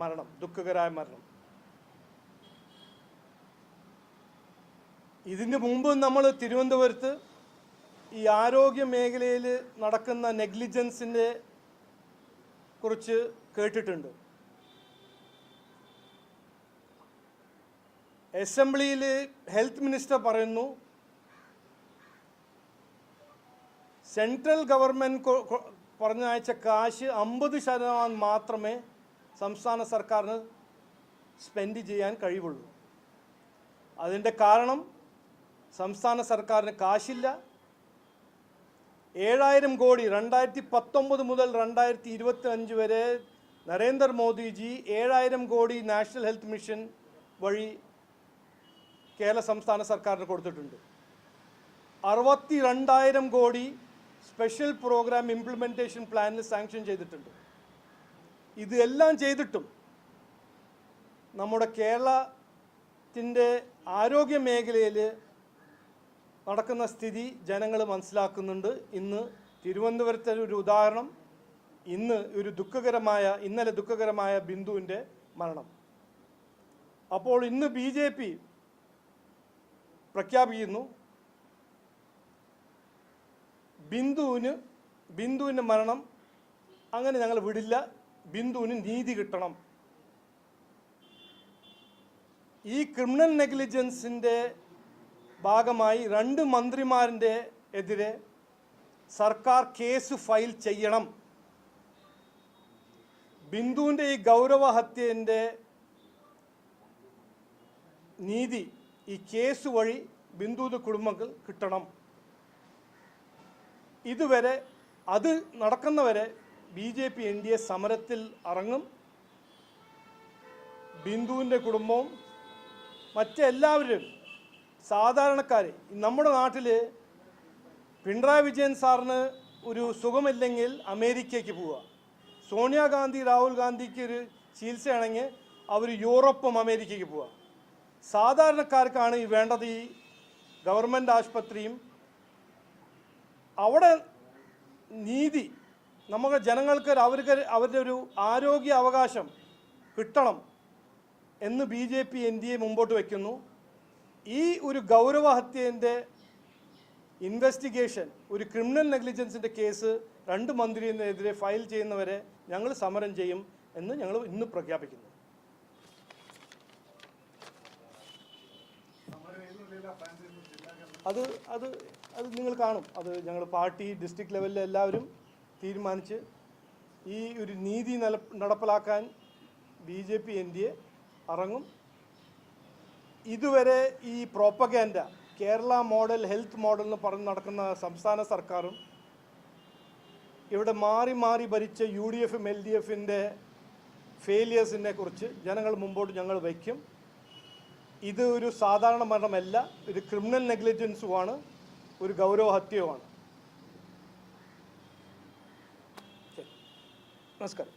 മരണം ദുഃഖകരമായ മരണം. ഇതിന് മുമ്പ് നമ്മൾ തിരുവനന്തപുരത്ത് ഈ ആരോഗ്യ മേഖലയിൽ നടക്കുന്ന നെഗ്ലിജൻസിന്റെ കുറിച്ച് കേട്ടിട്ടുണ്ട്. അസംബ്ലിയിൽ ഹെൽത്ത് മിനിസ്റ്റർ പറയുന്നു സെൻട്രൽ ഗവൺമെന്റ് പറഞ്ഞയച്ച കാശ് അമ്പത് ശതമാനം മാത്രമേ സംസ്ഥാന സർക്കാരിന് സ്പെൻഡ് ചെയ്യാൻ കഴിവുള്ളൂ. അതിന്റെ കാരണം സംസ്ഥാന സർക്കാരിന് കാശില്ല. ഏഴായിരം കോടി രണ്ടായിരത്തി പത്തൊമ്പത് മുതൽ രണ്ടായിരത്തി ഇരുപത്തി അഞ്ച് വരെ നരേന്ദ്രമോദിജി ഏഴായിരം കോടി നാഷണൽ ഹെൽത്ത് മിഷൻ വഴി കേരള സംസ്ഥാന സർക്കാരിന് കൊടുത്തിട്ടുണ്ട്. അറുപത്തി രണ്ടായിരം കോടി സ്പെഷ്യൽ പ്രോഗ്രാം ഇംപ്ലിമെന്റേഷൻ പ്ലാനിൽ സാങ്ഷൻ ചെയ്തിട്ടുണ്ട്. ഇതെല്ലാം ചെയ്തിട്ടും നമ്മുടെ കേരളത്തിന്റെ ആരോഗ്യ മേഖലയിൽ നടക്കുന്ന സ്ഥിതി ജനങ്ങൾ മനസ്സിലാക്കുന്നുണ്ട്. ഇന്ന് തിരുവനന്തപുരത്തെ ഒരു ഉദാഹരണം. ഇന്ന് ഒരു ദുഃഖകരമായ ഇന്നലെ ദുഃഖകരമായ ബിന്ദുവിന്റെ മരണം. അപ്പോൾ ഇന്ന് ബി ജെ പി പ്രഖ്യാപിക്കുന്നു ബിന്ദുവിന് ബിന്ദുവിന്റെ മരണം അങ്ങനെ ഞങ്ങൾ വിടില്ല. ബിന്ദുവിന് നീതി കിട്ടണം. ഈ ക്രിമിനൽ നെഗ്ലിജൻസിന്റെ ഭാഗമായി രണ്ട് മന്ത്രിമാരിന്റെ എതിരെ സർക്കാർ കേസ് ഫയൽ ചെയ്യണം. ബിന്ദുവിന്റെ ഈ ഗൗരവഹത്യന്റെ നീതി ഈ കേസ് വഴി ബിന്ദുവിന്റെ കുടുംബങ്ങൾ കിട്ടണം. ഇതുവരെ അത് നടക്കുന്നവരെ B J P N D A സമരത്തിൽ ഇറങ്ങും ബിന്ദുവിന്റെ കുടുംബവും മറ്റെല്ലാവരും സാധാരണക്കാർ നമ്മുടെ നാട്ടിൽ പിണറായി വിജയൻ സാറിന് ഒരു സുഖമില്ലെങ്കിൽ അമേരിക്കയ്ക്ക് പോവുക. സോണിയാഗാന്ധി രാഹുൽ ഗാന്ധിക്ക് ഒരു ചികിത്സയാണെങ്കിൽ അവർ യൂറോപ്പും അമേരിക്കയ്ക്ക് പോവുക. സാധാരണക്കാർക്കാണ് ഈ വേണ്ടത് ഈ ഗവൺമെന്റ് ആശുപത്രിയും. അവിടെ നീതി നമുക്ക് ജനങ്ങൾക്ക് അവർക്ക് അവരുടെ ഒരു ആരോഗ്യ അവകാശം കിട്ടണം എന്ന് B J P N D A മുമ്പോട്ട് വയ്ക്കുന്നു ഈ ഒരു ഗൗരവഹത്യന്റെ ഇൻവെസ്റ്റിഗേഷൻ ഒരു ക്രിമിനൽ നെഗ്ലിജൻസിന്റെ കേസ് രണ്ട് മന്ത്രിനെതിരെ ഫയൽ ചെയ്യുന്നവരെ ഞങ്ങൾ സമരം ചെയ്യും എന്ന് ഞങ്ങൾ ഇന്ന് പ്രഖ്യാപിക്കുന്നു. അത് അത് അത് നിങ്ങൾ കാണും. അത് ഞങ്ങൾ പാർട്ടി ഡിസ്ട്രിക്ട് ലെവലിൽ എല്ലാവരും തീരുമാനിച്ച് ഈ ഒരു നീതി നില നടപ്പിലാക്കാൻ B J P N D A ഇറങ്ങും ഇതുവരെ ഈ propaganda Kerala model health model എന്ന് പറഞ്ഞ് നടക്കുന്ന സംസ്ഥാന സർക്കാരും ഇവിടെ മാറി മാറി ഭരിച്ച യു ഡി എഫും എൽ ഡി എഫിന്റെ ഫെയിലിയേഴ്സിനെ കുറിച്ച് ജനങ്ങൾ മുമ്പോട്ട് ഞങ്ങൾ വയ്ക്കും. ഇത് ഒരു സാധാരണ മരണമല്ല ഒരു ക്രിമിനൽ നെഗ്ലിജൻസുമാണ് ഒരു ഗൗരവ ഹത്യയുമാണ് നമസ്കാരം.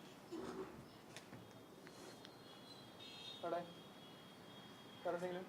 അവിടെ വേറെ എന്തെങ്കിലും